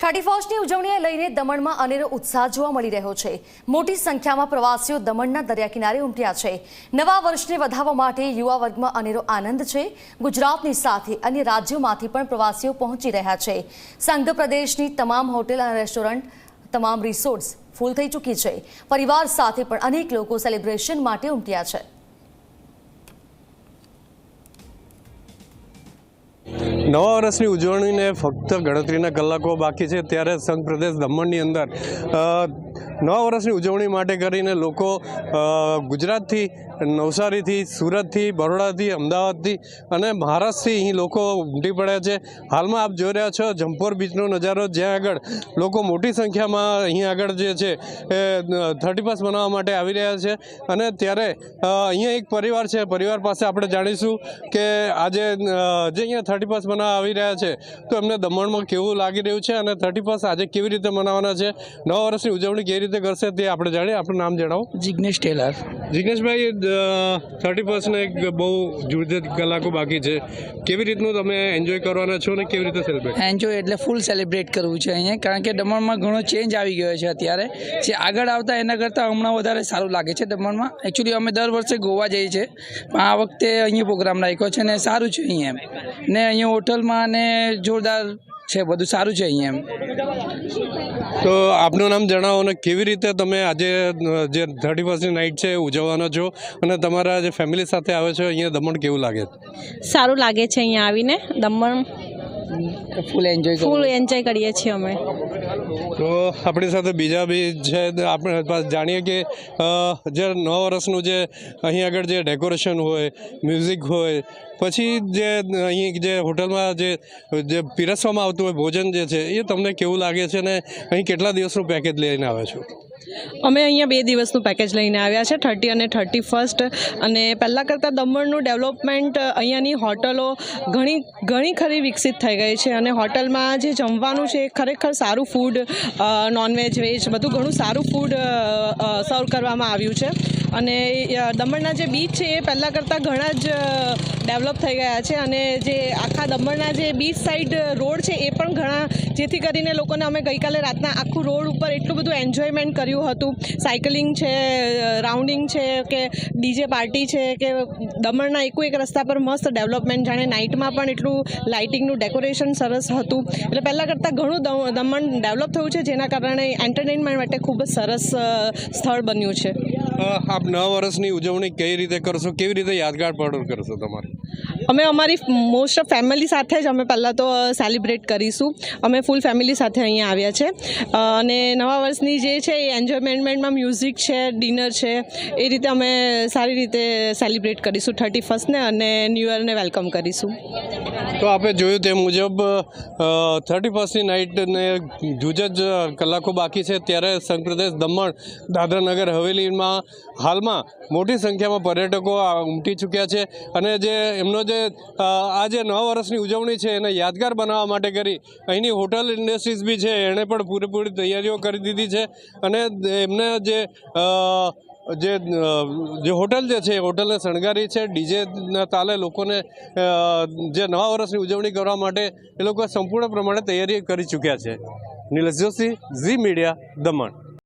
Thirty ફર્સ્ટની ઉજવણીને લઈને દમણમાં અનેરો ઉત્સાહ જોવા મળી રહ્યો છે. મોટી સંખ્યામાં પ્રવાસીઓ દમણના દરિયા કિનારે ઉમટ્યા છે. નવા વર્ષને વધાવવા માટે યુવા વર્ગમાં અનેરો આનંદ છે. ગુજરાતની સાથે અન્ય રાજ્યોમાંથી પણ પ્રવાસીઓ પહોંચી રહ્યા છે. સંઘ પ્રદેશની તમામ હોટેલ અને રેસ્ટોરન્ટ, તમામ રિસોર્ટ્સ ફૂલ થઈ ચૂકી છે. પરિવાર સાથે પણ અનેક લોકો સેલિબ્રેશન માટે ઉમટ્યા છે. નવા વર્ષની ઉજવણીને ફક્ત ગણતરીના કલાકો બાકી છે. ત્યારે સંઘ પ્રદેશ દમણની અંદર નવા વર્ષની ઉજવણી માટે કરીને લોકો ગુજરાતથી, નવસારીથી, સુરતથી, બરોડાથી, અમદાવાદથી અને મહારાષ્ટ્રથી અહીં લોકો ઉમટી પડ્યા છે. હાલમાં આપ જોઈ રહ્યા છો જમ્પોર બીચનો નજારો, જ્યાં આગળ લોકો મોટી સંખ્યામાં અહીં આગળ જે છે, એ થર્ટી ફર્સ્ટ મનાવવા માટે આવી રહ્યા છે. અને ત્યારે અહીંયા એક પરિવાર છે, પરિવાર પાસે આપણે જાણીશું કે આજે જે અહીંયા થર્ટી ફર્સ્ટ મનાવવા આવી રહ્યા છે, તો એમને દમણમાં કેવું લાગી રહ્યું છે અને થર્ટી ફર્સ્ટ આજે કેવી રીતે મનાવવાના છે? નવા વર્ષની ઉજવણી કેવી રીતે કરશે તે આપણે જાણીએ. આપણું નામ જણાવો. જિગ્નેશ ટેલર. જિગ્નેશભાઈ થર્ટી ફર્સ્ટને એક બહુ જુદી કલાકો બાકી છે. કેવી રીતનું તમે એન્જોય કરવાના છો અને કેવી રીતે સેલિબ્રેટ એન્જોય એટલે ફૂલ સેલિબ્રેટ કરવું છે અહીંયા કારણ કે દમણમાં ઘણો ચેન્જ આવી ગયો છે અત્યારે. જે આગળ આવતા એના કરતાં હમણાં વધારે સારું લાગે છે દમણમાં. એકચ્યુઅલી અમે દર વર્ષે ગોવા જઈએ છીએ પણ આ વખતે અહીંયા પ્રોગ્રામ રાખ્યો છે ને સારું છે અહીંયા. ને અહીંયા હોટલમાં ને જોરદાર છે બધું સારું છે અહીંયા એમ. તો આપનું નામ જણાવો અને કેવી રીતે તમે આજે જે થર્ટી ફર્સ્ટની નાઇટ છે એ ઉજવવાનો છો? અને તમારા જે ફેમિલી સાથે આવે છે અહીંયા દમણ કેવું લાગે? સારું લાગે છે અહીંયા આવીને. Daman full enjoy full enjoy કરીએ છીએ અમે. તો આપણી સાથે બીજા બી છે. આપણે જાણીએ કે જે નવા વર્ષનું જે અહીં આગળ જે ડેકોરેશન હોય મ્યુઝિક હોય પછી જે અહીં જે હોટલમાં જે જે પીરસવામાં આવતું હોય ભોજન જે છે એ તમને કેવું લાગે છે અને અહીં કેટલા દિવસનું પેકેજ લઈને આવે છો? અમે અહીંયા બે દિવસનું પેકેજ લઈને આવ્યા છે થર્ટી અને થર્ટી ફર્સ્ટ અને પહેલાં કરતાં દમણનું ડેવલપમેન્ટ અહીંયાની હોટલો ઘણી ઘણી ખરી વિકસિત થઈ ગઈ છે. અને હોટલમાં જે જમવાનું છે ખરેખર સારું ફૂડ નોનવેજ વેજ બધું ઘણું સારું ફૂડ સર્વ કરવામાં આવ્યું છે. અને દમણના જે બીચ છે, એ પહેલાં કરતાં ઘણા જ ડેવલપ થઈ ગયા છે. અને જે આખા દમણના જે બીચ સાઈડ રોડ છે, એ પણ ઘણા, જેથી કરીને લોકોને અમે ગઈકાલે રાતના આખું રોડ ઉપર એટલું બધું એન્જોયમેન્ટ કર્યું હતું. સાયકલિંગ છે રાઉન્ડિંગ છે, કે ડીજે પાર્ટી છે, કે દમણના એકો એક રસ્તા પર મસ્ત ડેવલપમેન્ટ જાણે નાઇટમાં પણ એટલું લાઇટિંગનું ડેકોરેશન સરસ હતું. એટલે પહેલાં કરતાં ઘણું દમ- દમણ ડેવલપ થયું છે, જેના કારણે એન્ટરટેનમેન્ટ માટે ખૂબ જ સરસ સ્થળ બન્યું છે. આપ નવા વર્ષની ઉજવણી કઈ રીતે કરશો? કેવી રીતે યાદગાર પડ કરશો તમારે? અમે અમારી મોસ્ટ ઓફ ફેમિલી સાથે જ અમે પહેલાં તો સેલિબ્રેટ કરીશું. અમે ફૂલ ફેમિલી સાથે અહીંયા આવ્યા છે. અને નવા વર્ષની જે છે એ એન્જોયમેન્ટમાં મ્યુઝિક છે ડિનર છે, એ રીતે અમે સારી રીતે સેલિબ્રેટ કરીશું. થર્ટી ફર્સ્ટને અને ન્યૂ યરને વેલકમ કરીશું. તો આપણે જોયું તે મુજબ થર્ટી ફર્સ્ટની નાઇટને જુજ જ કલાકો બાકી છે. ત્યારે સંઘપ્રદેશ દમણ દાદરાનગર હવેલીમાં હાલમાં મોટી સંખ્યામાં પર્યટકો ઉમટી ચૂક્યા છે. અને જે એમનો જે આ જે નવા વર્ષની ઉજવણી છે એને યાદગાર બનાવવા માટે કરી, અહીંની હોટલ ઇન્ડસ્ટ્રીઝ બી છે, એણે પણ પૂરેપૂરી તૈયારીઓ કરી દીધી છે. અને એમને જે જે જે હોટલ જે છે, એ હોટલને શણગારી છે. ડીજેના તાલે લોકોને જે નવા વર્ષની ઉજવણી કરવા માટે એ લોકો સંપૂર્ણ પ્રમાણે તૈયારી કરી ચૂક્યા છે. નિલેશ જોશી, ઝી મીડિયા, દમણ.